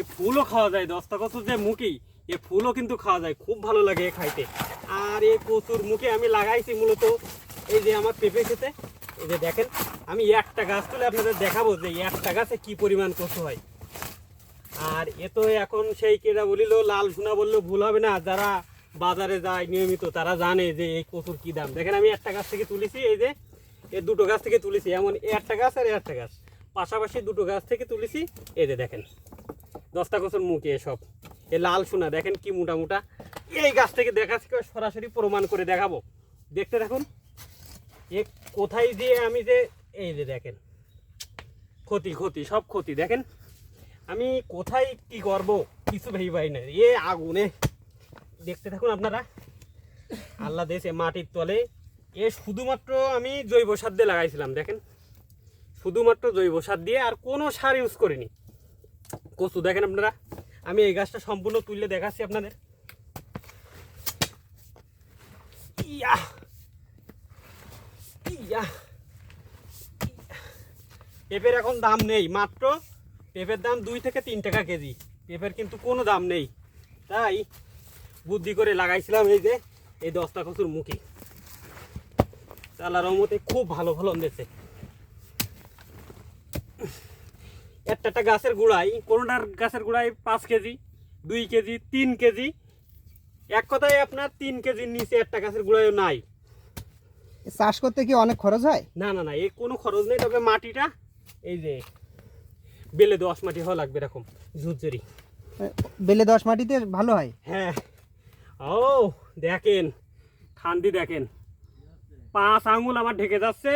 এ ফুলও খাওয়া যায় দস্তা কচুর যে মুখি এ ফুলও কিন্তু খাওয়া যায়, খুব ভালো লাগে এ খাইতে। আর এই কচুর মুখে আমি লাগাইছি মূলত এই যে আমার পেঁপে খেতে। এই যে দেখেন, আমি একটা গাছ তুলে আপনাদের দেখাবো যে একটা গাছে কি পরিমাণ কচু হয়। আর এ তো এখন সেই কেটা বলিল, লাল সোনা বললেও ভুল হবে না, যারা বাজারে যায় নিয়মিত, তারা জানে যে এই কচুর কি দাম। দেখেন, আমি একটা গাছ থেকে তুলেছি, এই যে এই দুটো গাছ থেকে তুলেছি, এমন একটা গাছ আর একটা গাছ। পাশাপাশি দুটো গাছ থেকে তুলেছি, এই যে দেখেন। দশটা কচুর মুখে এসব। এ লাল সোনা, দেখেন কি মোটা মোটা। এই গাছ থেকে দেখাচ্ছি সরাসরি প্রমাণ করে দেখাবো। দেখতে দেখুন এ কোথায় দিয়ে আমি যে, এই যে দেখেন, ক্ষতি ক্ষতি, সব ক্ষতি। দেখেন, আমি কোথায় কি করব, কিছু ভেবে পাই না। এ আগুনে। দেখতে থাকুন আপনারা। আল্লাহ দেশে মাটির তলে। এ শুধুমাত্র আমি জৈব সার দিয়ে লাগাইছিলাম, দেখেন। শুধুমাত্র জৈব সার দিয়ে আর কোনো সার ইউজ করিনি। কচু, দেখেন আপনারা? আমি এই গাছটা সম্পূর্ণ তুললে দেখাচ্ছি আপনাদের। পেঁপের এখন দাম নেই, মাত্র পেঁপের দাম দুই থেকে তিন টাকা কেজি। পেঁপের কিন্তু কোনো দাম নেই। তাই বুদ্ধি করে লাগাইছিলাম এই যে, এই দশটা কচুর মুখে। চালার মতে খুব ভালো ফলন দিয়েছে। একটা একটা গাছের গোড়ায় কোনোটার গাছের গোড়ায় পাঁচ কেজি দুই কেজি তিন কেজি। এক কথায় আপনার তিন কেজির নিচে একটা গাছের গোড়ায় নাই। চাষ করতে কি অনেক খরচ হয়? না না না এই কোনো খরচ নেই তবে মাটিটা এই যে বেলে দশ মাটি হওয়া লাগবে এরকম ঝুরঝুরি। বেলে দশ মাটিতে ভালো হয়? হ্যাঁ। ও দেখেন খান্দি দেখেন। পাঁচ আঙুল আমার ঢেকে যাচ্ছে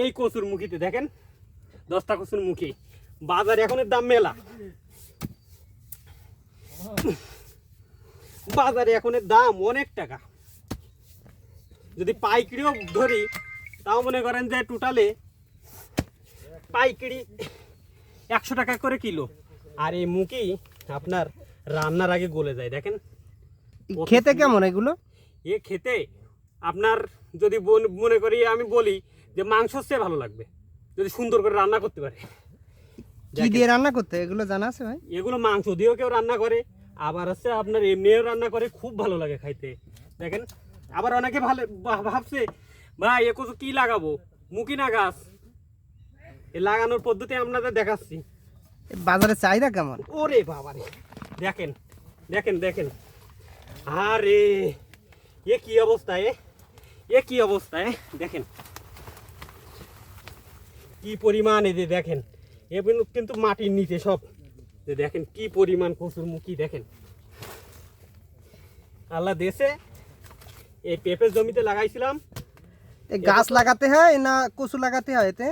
এই কচুর মুখিতে দেখেন? দশটা কচুর মুখি। বাজারে এখন এর দাম মেলা। বাজারে এখন এর দাম অনেক টাকা। যদি পাইকারিও ধরি তাও মনে করেন যে টোটালে পাইকারি একশো টাকা করে কিলো। আর এই মুখি আপনার রান্নার আগে গলে যায় দেখেন। খেতে কেমন এগুলো? এ খেতে আপনার যদি মনে করি আমি বলি যে মাংসর চেয়ে ভালো লাগবে যদি সুন্দর করে রান্না করতে পারে। কি দিয়ে রান্না করতে? এগুলো জানা আছে ভাই? এগুলো মাংস দিয়েও কেউ রান্না করে আবার হচ্ছে আপনার এমনিও রান্না করে খুব ভালো লাগে খাইতে। দেখেন আবার অনেকে ভালো ভাবছে ভাই এ কচু কি লাগাবো? মুখি না গাছ। এ লাগানোর পদ্ধতি আপনাদের দেখাচ্ছি। বাজারে চাহিদা কেমন? ওরে বাবারে দেখেন দেখেন দেখেন। আরে এ কি অবস্থা এ? এ কি অবস্থা এ? দেখেন। কি পরিমাণ যে দেখেন। এ কিন্তু- মাটির নিচে সব। যে দেখেন কি পরিমাণ কচুর মুখি দেখেন। আল্লাহ দেশে এই পেঁপের জমিতে লাগাইছিলাম। এ গাছ লাগাতে হয় না কচু লাগাতে হয় এতে?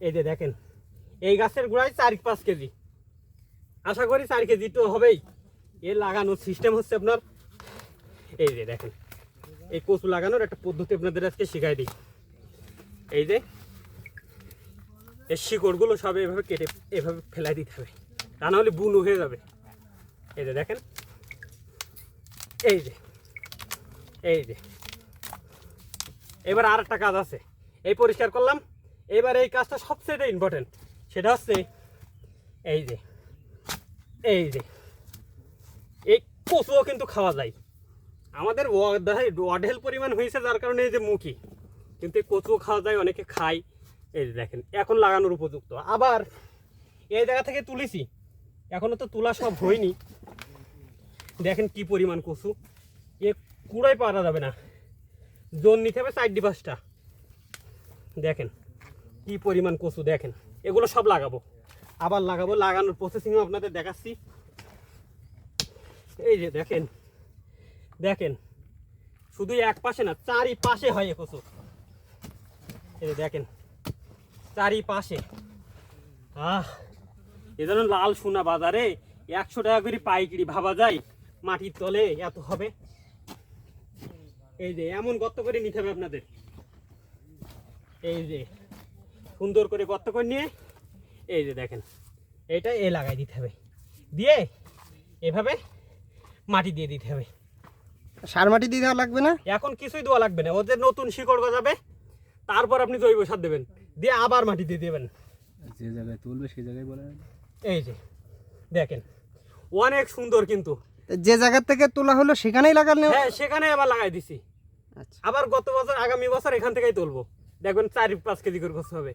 এই যে দেখেন এই গাছের গোড়ায় চার পাঁচ কেজি। আশা করি চার কেজি তো হবেই। এ লাগানোর সিস্টেম হচ্ছে আপনার এই যে দেখেন এই কচু লাগানোর একটা পদ্ধতি আপনাদের আজকে শেখাই দিই। এই যে এই শিকড়গুলো সব এভাবে কেটে এভাবে ফেলাই দিতে হবে। তা নাহলে বুনো হয়ে যাবে। এই যে দেখেন। এই যে। এই যে। এবার আর একটা কাজ আছে। এই পরিষ্কার করলাম। এবার এই কাজটা সবচেয়ে ইম্পর্টেন্ট সেটা হচ্ছে এই যে। এই যে। এই কচুও কিন্তু খাওয়া যায়। আমাদের অঢেল পরিমাণ হয়েছে যার কারণে এই যে মুখি। কিন্তু এই কচুও খাওয়া যায়, অনেকে খায়। এই যে দেখেন, এখন লাগানোর উপযুক্ত। আবার এই জায়গা থেকে তুলেছি, এখনও তো তোলা সব হয়নি। দেখেন কি পরিমাণ কচু। এ কুড়াই পারা যাবে না। জোন নিতে হবে চারটি পাঁচটা দেখেন কি পরিমাণ কচু, দেখেন। এগুলো সব লাগাবো। আবার লাগাবো, লাগানোর প্রসেসিংও আপনাদের দেখাচ্ছি। এই যে দেখেন দেখেন, শুধু এক পাশে না চারি পাশে হয় এ কচু। এই যে দেখেন চারি পাশে আহ এ যেন লাল সোনা বাজারে একশো টাকা করে পাইকারি ভাবা যায় মাটির তলে এত হবে। এই যে এমন গর্ত করে নিতে হবে আপনাদের। এই যে সুন্দর করে গর্ত করে নিয়ে এই যে দেখেন এটা এ লাগাই দিতে হবে। দিয়ে এভাবে মাটি দিয়ে দিতে হবে। সার মাটি দিয়ে দেওয়া লাগবে না? এখন কিছুই দেওয়া লাগবে না। ওদের নতুন শিকড় গজাবে তারপর আপনি জৈব সার দেবেন। দিয়ে আবার মাটি দিয়ে দেবেন। যে জায়গায় তুলবে সেই জায়গায় বলে এই যে দেখেন অনেক সুন্দর কিন্তু। যে জায়গা থেকে তোলা হলো সেখানেই লাগানো হ্যাঁ সেখানে আবার লাগাই দিছি। আচ্ছা। আবার গত বছর আগামী বছর এখান থেকেই তুলবো। দেখবেন চার পাঁচ কেজি করে কচু হবে।